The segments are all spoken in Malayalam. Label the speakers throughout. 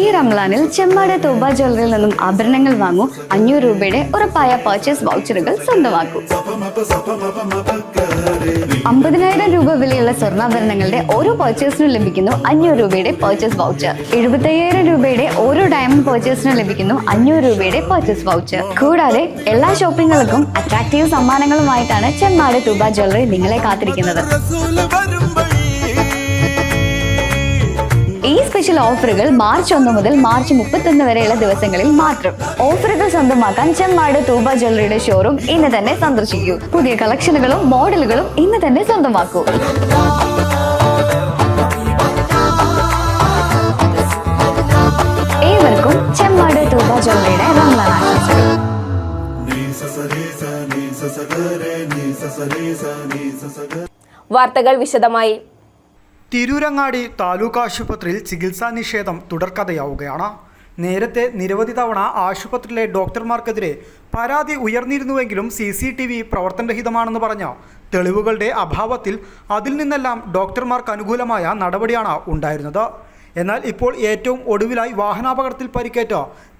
Speaker 1: ഈ റംലാനിൽ ചെമ്മാട് തൂബ ജ്വല്ലറിയിൽ നിന്നും ആഭരണങ്ങൾ വാങ്ങൂ. അഞ്ഞൂറ് രൂപയുടെ ഉറപ്പായ പർച്ചേസ് വൗച്ചറുകൾ സ്വന്തമാക്കൂ. അമ്പതിനായിരം രൂപ വിലയുള്ള സ്വർണാഭരണങ്ങളുടെ ഓരോ പർച്ചേസിനും ലഭിക്കുന്നു അഞ്ഞൂറ് രൂപയുടെ പർച്ചേസ് വൗച്ചർ എഴുപത്തയ്യായിരം രൂപയുടെ ഓരോ ഡയമണ്ട് പർച്ചേസിനും ലഭിക്കുന്നു അഞ്ഞൂറ് രൂപയുടെ പർച്ചേസ് വൗച്ചർ കൂടാതെ എല്ലാ ഷോപ്പിങ്ങുകൾക്കും അട്രാക്റ്റീവ് സമ്മാനങ്ങളുമായിട്ടാണ് ചെമ്മാട് തൂബ ജ്വല്ലറി നിങ്ങളെ കാത്തിരിക്കുന്നത്. സ്പെഷ്യൽ ഓഫറുകൾ മാർച്ച് ഒന്ന് മുതൽ മാർച്ച് മുപ്പത്തൊന്ന് വരെയുള്ള ദിവസങ്ങളിൽ മാത്രം ഓഫറുകൾ സ്വന്തമാക്കാൻ ചെമ്മാട് തൂബ ജ്വല്ലറിയുടെ ഷോറൂം ഇന്ന് തന്നെ സന്ദർശിക്കൂ പുതിയ കളക്ഷനുകളും മോഡലുകളും ഇന്ന് തന്നെ സ്വന്തമാക്കൂ ഏവർക്കും ചെമ്മാട് തൂബ ജ്വല്ലറിയുടെ റംലാൻ
Speaker 2: വാർത്തകൾ വിശദമായി
Speaker 3: തിരൂരങ്ങാടി താലൂക്ക് ആശുപത്രിയിൽ ചികിത്സാ നിഷേധം തുടർക്കഥയാവുകയാണ്. നേരത്തെ നിരവധി തവണ ആശുപത്രിയിലെ ഡോക്ടർമാർക്കെതിരെ പരാതി ഉയർന്നിരുന്നുവെങ്കിലും സി സി ടി വി പ്രവർത്തനരഹിതമാണെന്ന് പറഞ്ഞ തെളിവുകളുടെ അഭാവത്തിൽ അതിൽ നിന്നെല്ലാം ഡോക്ടർമാർക്ക് അനുകൂലമായ നടപടിയാണ് ഉണ്ടായിരുന്നത്. എന്നാൽ ഇപ്പോൾ ഏറ്റവും ഒടുവിലായി വാഹനാപകടത്തിൽ പരിക്കേറ്റ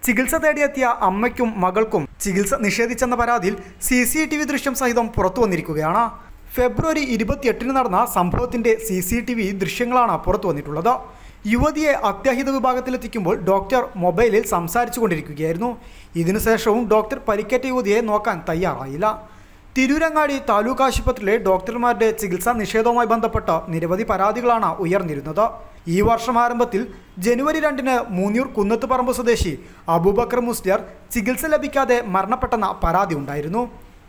Speaker 3: ചികിത്സ തേടിയെത്തിയ അമ്മയ്ക്കും മകൾക്കും ചികിത്സ നിഷേധിച്ചെന്ന പരാതിയിൽ സി സി ടി വി ദൃശ്യം സഹിതം പുറത്തു വന്നിരിക്കുകയാണ് ഫെബ്രുവരി ഇരുപത്തിയെട്ടിന് നടന്ന സംഭവത്തിന്റെ സി സി ടി വി ദൃശ്യങ്ങളാണ് പുറത്തു വന്നിട്ടുള്ളത്. യുവതിയെ അത്യാഹിത വിഭാഗത്തിലെത്തിക്കുമ്പോൾ ഡോക്ടർ മൊബൈലിൽ സംസാരിച്ചു കൊണ്ടിരിക്കുകയായിരുന്നു ഇതിനുശേഷവും ഡോക്ടർ പരിക്കേറ്റ യുവതിയെ നോക്കാൻ തയ്യാറായില്ല. തിരൂരങ്ങാടി താലൂക്ക് ആശുപത്രിയിലെ ഡോക്ടർമാരുടെ ചികിത്സാ നിഷേധവുമായി ബന്ധപ്പെട്ട നിരവധി പരാതികളാണ് ഉയർന്നിരുന്നത്. ഈ വർഷം ആരംഭത്തിൽ ജനുവരി രണ്ടിന് മൂന്നിയൂർ കുന്നത്തുപറമ്പ് സ്വദേശി അബൂബക്കർ മുസ്ലിയാർ ചികിത്സ ലഭിക്കാതെ മരണപ്പെട്ടെന്ന പരാതി ഉണ്ടായിരുന്നു.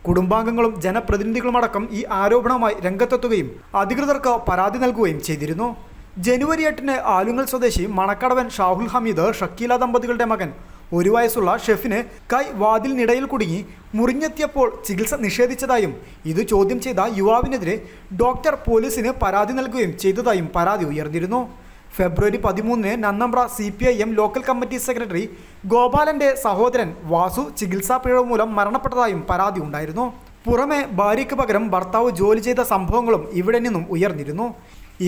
Speaker 3: കുടുംബാംഗങ്ങളും ജനപ്രതിനിധികളുമടക്കം ഈ ആരോപണവുമായി രംഗത്തെത്തുകയും അധികൃതർക്ക് പരാതി നൽകുകയും ചെയ്തിരുന്നു. ജനുവരി എട്ടിന് ആലുങ്ങൽ സ്വദേശി മണക്കടവൻ ഷാഹുൽ ഹമീദ് ഷക്കീല ദമ്പതികളുടെ മകൻ ഒരു വയസ്സുള്ള ഷെഫിന് കൈ വാതിലിനിടയിൽ കുടുങ്ങി മുറിഞ്ഞെത്തിയപ്പോൾ ചികിത്സ നിഷേധിച്ചതായും ഇത് ചോദ്യം ചെയ്ത യുവാവിനെതിരെ ഡോക്ടർ പോലീസിന് പരാതി നൽകുകയും ചെയ്തതായും പരാതി ഉയർന്നിരുന്നു. ഫെബ്രുവരി പതിമൂന്നിന് Nannambra C P I M local committee secretary ഗോപാലന്റെ സഹോദരൻ വാസു ചികിത്സാ പിഴവ് മൂലം മരണപ്പെട്ടതായും പരാതി ഉണ്ടായിരുന്നു. പുറമെ ഭാര്യയ്ക്ക് പകരം ഭർത്താവ് ജോലി ചെയ്ത സംഭവങ്ങളും ഇവിടെ നിന്നും ഉയർന്നിരുന്നു.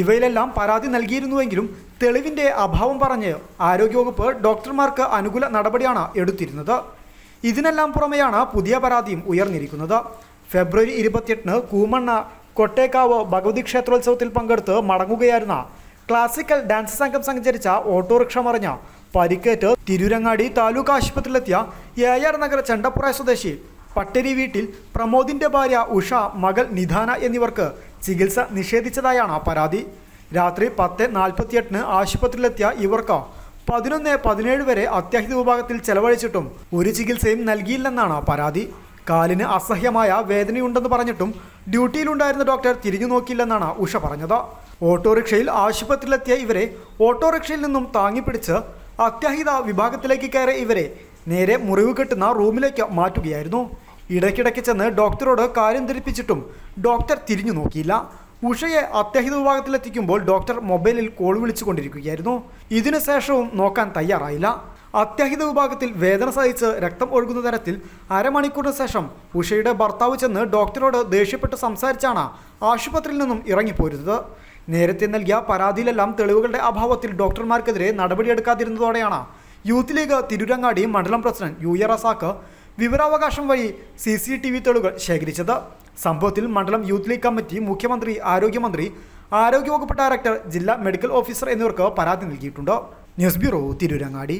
Speaker 3: ഇവയിലെല്ലാം പരാതി നൽകിയിരുന്നുവെങ്കിലും തെളിവിന്റെ അഭാവം പറഞ്ഞ് ആരോഗ്യവകുപ്പ് ഡോക്ടർമാർക്ക് അനുകൂല നടപടിയാണ് എടുത്തിരുന്നത്. ഇതിനെല്ലാം പുറമെയാണ് പുതിയ പരാതിയും ഉയർന്നിരിക്കുന്നത്. ഫെബ്രുവരി ഇരുപത്തിയെട്ടിന് കൂമണ്ണ കൊട്ടേക്കാവ് ഭഗവതി ക്ഷേത്രോത്സവത്തിൽ പങ്കെടുത്ത് മടങ്ങുകയായിരുന്ന ക്ലാസിക്കൽ ഡാൻസ് സംഘം സഞ്ചരിച്ച ഓട്ടോറിക്ഷ മറിഞ്ഞ പരിക്കേറ്റ് തിരൂരങ്ങാടി താലൂക്ക് ആശുപത്രിയിലെത്തിയ എ ആർ നഗർ ചെണ്ടപ്പുറ സ്വദേശി പട്ടരി വീട്ടിൽ പ്രമോദിന്റെ ഭാര്യ ഉഷ മകൾ നിധാന എന്നിവർക്ക് ചികിത്സ നിഷേധിച്ചതായാണ് പരാതി. രാത്രി പത്ത് നാൽപ്പത്തിയെട്ടിന് ആശുപത്രിയിലെത്തിയ ഇവർക്ക് പതിനൊന്ന് പതിനേഴ് വരെ അത്യാഹിത വിഭാഗത്തിൽ ചെലവഴിച്ചിട്ടും ഒരു ചികിത്സയും നൽകിയില്ലെന്നാണ് പരാതി. കാലിന് അസഹ്യമായ വേദനയുണ്ടെന്ന് പറഞ്ഞിട്ടും ഡ്യൂട്ടിയിലുണ്ടായിരുന്ന ഡോക്ടർ തിരിഞ്ഞു നോക്കിയില്ലെന്നാണ് ഉഷ പറഞ്ഞത്. ഓട്ടോറിക്ഷയിൽ ആശുപത്രിയിലെത്തിയ ഇവരെ ഓട്ടോറിക്ഷയിൽ നിന്നും താങ്ങിപ്പിടിച്ച് അത്യാഹിത വിഭാഗത്തിലേക്ക് കയറിയ ഇവരെ നേരെ മുറിവ് കെട്ടുന്ന റൂമിലേക്ക് മാറ്റുകയായിരുന്നു. ഇടയ്ക്കിടയ്ക്ക് ചെന്ന് ഡോക്ടറോട് കാര്യം ധരിപ്പിച്ചിട്ടും ഡോക്ടർ തിരിഞ്ഞു നോക്കിയില്ല. ഉഷയെ അത്യാഹിത വിഭാഗത്തിലെത്തിക്കുമ്പോൾ ഡോക്ടർ മൊബൈലിൽ കോൾ വിളിച്ചുകൊണ്ടിരിക്കുകയായിരുന്നു. ഇതിനു ശേഷവും നോക്കാൻ തയ്യാറായില്ല. അത്യാഹിത വിഭാഗത്തിൽ വേദന സഹിച്ച് രക്തം ഒഴുകുന്ന തരത്തിൽ അരമണിക്കൂറിന് ശേഷം ഉഷയുടെ ഭർത്താവ് ചെന്ന് ഡോക്ടറോട് ദേഷ്യപ്പെട്ട് സംസാരിച്ചാണ് ആശുപത്രിയിൽ നിന്നും ഇറങ്ങിപ്പോരുന്നത്. നേരത്തെ നൽകിയ പരാതിയിലെല്ലാം തെളിവുകളുടെ അഭാവത്തിൽ ഡോക്ടർമാർക്കെതിരെ നടപടിയെടുക്കാതിരുന്നതോടെയാണ് യൂത്ത് ലീഗ് തിരുരങ്ങാടി മണ്ഡലം പ്രസിഡന്റ് യു എ റസാക്ക് വിവരാവകാശം വഴി സി സി ടി വി തെളിവുകൾ ശേഖരിച്ചത്. സംഭവത്തിൽ മണ്ഡലം യൂത്ത് ലീഗ് കമ്മിറ്റി മുഖ്യമന്ത്രി ആരോഗ്യമന്ത്രി ആരോഗ്യവകുപ്പ് ഡയറക്ടർ ജില്ലാ മെഡിക്കൽ ഓഫീസർ എന്നിവർക്ക് പരാതി നൽകിയിട്ടുണ്ട്. News bureau Tirurangadi.